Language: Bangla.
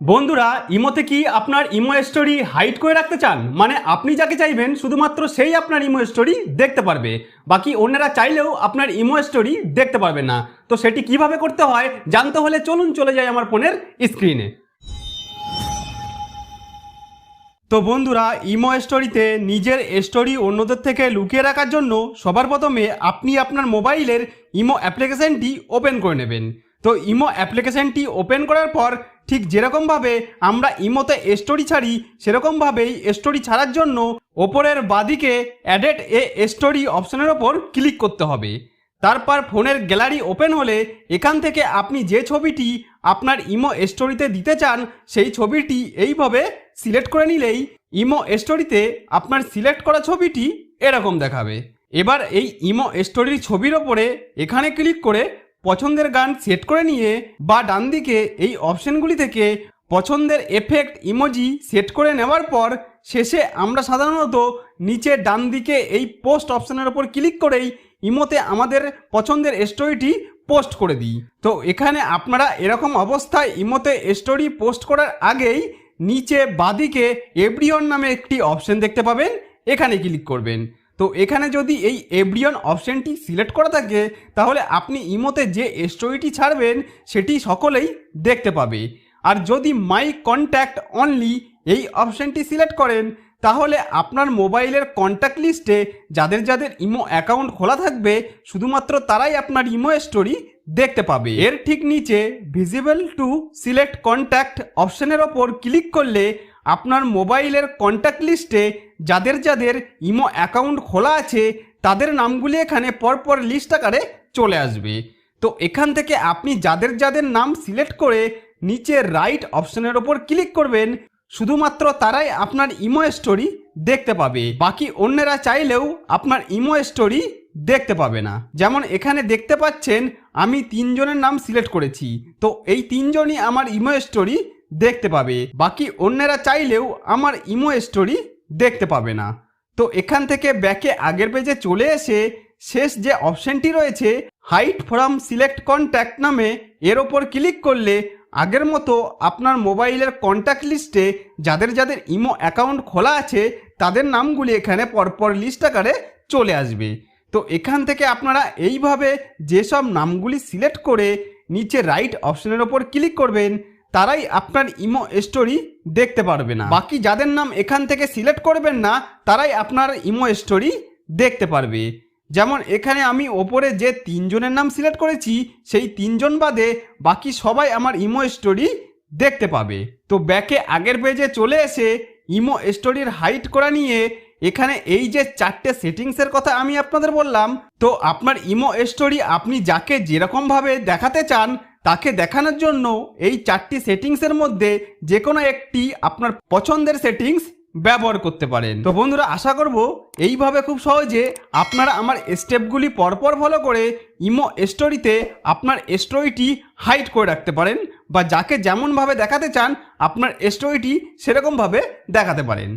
বন্ধুরা, ইমোতে কি আপনার ইমো স্টোরি হাইড করে রাখতে চান? মানে আপনি যাকে চাইবেন, শুধুমাত্র সেই আপনার ইমো স্টোরি দেখতে পারবে। বাকি অন্যরা চাইলেও আপনার ইমো স্টোরি দেখতে পারবে না। তো সেটি কীভাবে করতে হয়, জানতে হলে চলুন চলে যাই আমার ফোনের স্ক্রিনে। তো বন্ধুরা, ইমো স্টোরিতে নিজের স্টোরি অন্যদের থেকে লুকিয়ে রাখার জন্য সবার প্রথমে আপনি আপনার মোবাইলের ইমো অ্যাপ্লিকেশনটি ওপেন করে নেবেন। তো ইমো অ্যাপ্লিকেশনটি ওপেন করার পর ঠিক যেরকমভাবে আমরা ইমোতে স্টোরি ছাড়ি, সেরকমভাবেই স্টোরি ছাড়ার জন্য ওপরের বাদিকে অ্যাডেড এ স্টোরি অপশনের ওপর ক্লিক করতে হবে। তারপর ফোনের গ্যালারি ওপেন হলে এখান থেকে আপনি যে ছবিটি আপনার ইমো স্টোরিতে দিতে চান, সেই ছবিটি এইভাবে সিলেক্ট করে নিলেই ইমো স্টোরিতে আপনার সিলেক্ট করা ছবিটি এরকম দেখাবে। এবার এই ইমো স্টোরির ছবির ওপরে এখানে ক্লিক করে পছন্দের গান সেট করে নিয়ে বা ডান দিকে এই অপশনগুলি থেকে পছন্দের এফেক্ট ইমোজি সেট করে নেওয়ার পর শেষে আমরা সাধারণত নিচে ডান দিকে এই পোস্ট অপশনের ওপর ক্লিক করেই ইমোতে আমাদের পছন্দের স্টোরিটি পোস্ট করে দিই। তো এখানে আপনারা এরকম অবস্থায় ইমোতে স্টোরি পোস্ট করার আগেই নিচে বাদিকে এভরিওন নামে একটি অপশন দেখতে পাবেন। এখানে ক্লিক করবেন। তো এখানে যদি এই এভরিওন অপশনটি সিলেক্ট করা থাকে, তাহলে আপনি ইমোতে যে স্টোরিটি ছাড়বেন, সেটি সকলেই দেখতে পাবে। আর যদি মাই কন্ট্যাক্ট অনলি এই অপশানটি সিলেক্ট করেন, তাহলে আপনার মোবাইলের কন্ট্যাক্ট লিস্টে যাদের যাদের ইমো অ্যাকাউন্ট খোলা থাকবে, শুধুমাত্র তারাই আপনার ইমো স্টোরি দেখতে পাবে। এর ঠিক নিচে ভিজিবল টু সিলেক্ট কন্ট্যাক্ট অপশানের ওপর ক্লিক করলে আপনার মোবাইলের কন্ট্যাক্ট লিস্টে যাদের যাদের ইমো অ্যাকাউন্ট খোলা আছে, তাদের নামগুলি এখানে পরপর লিস্ট আকারে চলে আসবে। তো এখান থেকে আপনি যাদের যাদের নাম সিলেক্ট করে নিচে রাইট অপশনের ওপর ক্লিক করবেন, শুধুমাত্র তারাই আপনার ইমো স্টোরি দেখতে পাবে। বাকি অন্যরা চাইলেও আপনার ইমো স্টোরি দেখতে পাবে না। যেমন এখানে দেখতে পাচ্ছেন, আমি তিনজনের নাম সিলেক্ট করেছি। তো এই তিনজনই আমার ইমো স্টোরি দেখতে পাবে। বাকি অন্যরা চাইলেও আমার ইমো স্টোরি দেখতে পাবে না। তো এখান থেকে ব্যাকে আগের পেজে চলে এসে শেষ যে অপশনটি রয়েছে হাইট ফ্রম সিলেক্ট কন্ট্যাক্ট নামে এর ওপর ক্লিক করলে আগের মতো আপনার মোবাইলের কন্ট্যাক্ট লিস্টে যাদের যাদের ইমো অ্যাকাউন্ট খোলা আছে, তাদের নামগুলি এখানে পরপর লিস্ট আকারে চলে আসবে। তো এখান থেকে আপনারা এইভাবে যেসব নামগুলি সিলেক্ট করে নিচে রাইট অপশনের ওপর ক্লিক করবেন তারাই আপনার ইমো স্টোরি দেখতে পারবে না। বাকি যাদের নাম এখান থেকে সিলেক্ট করবেন না, তারাই আপনার ইমো স্টোরি দেখতে পারবে। যেমন এখানে আমি ওপরে যে তিনজনের নাম সিলেক্ট করেছি, সেই তিনজন বাদে বাকি সবাই আমার ইমো স্টোরি দেখতে পাবে। তো ব্যাকে আগের পেজে চলে এসে ইমো স্টোরির হাইট করা নিয়ে এখানে এই যে চারটে সেটিংসের কথা আমি আপনাদের বললাম, তো আপনার ইমো স্টোরি আপনি যাকে যেরকমভাবে দেখাতে চান তাকে দেখানোর জন্য এই চারটি সেটিংসের মধ্যে যে কোনো একটি আপনার পছন্দের সেটিংস ব্যবহার করতে পারেন। তো বন্ধুরা, আশা করব এইভাবে খুব সহজে আপনারা আমার স্টেপগুলি পরপর ফলো করে ইমো স্টোরিতে আপনার স্টোরিটি হাইড করে রাখতে পারেন বা যাকে যেমনভাবে দেখাতে চান, আপনার স্টোরিটি সেরকমভাবে দেখাতে পারেন।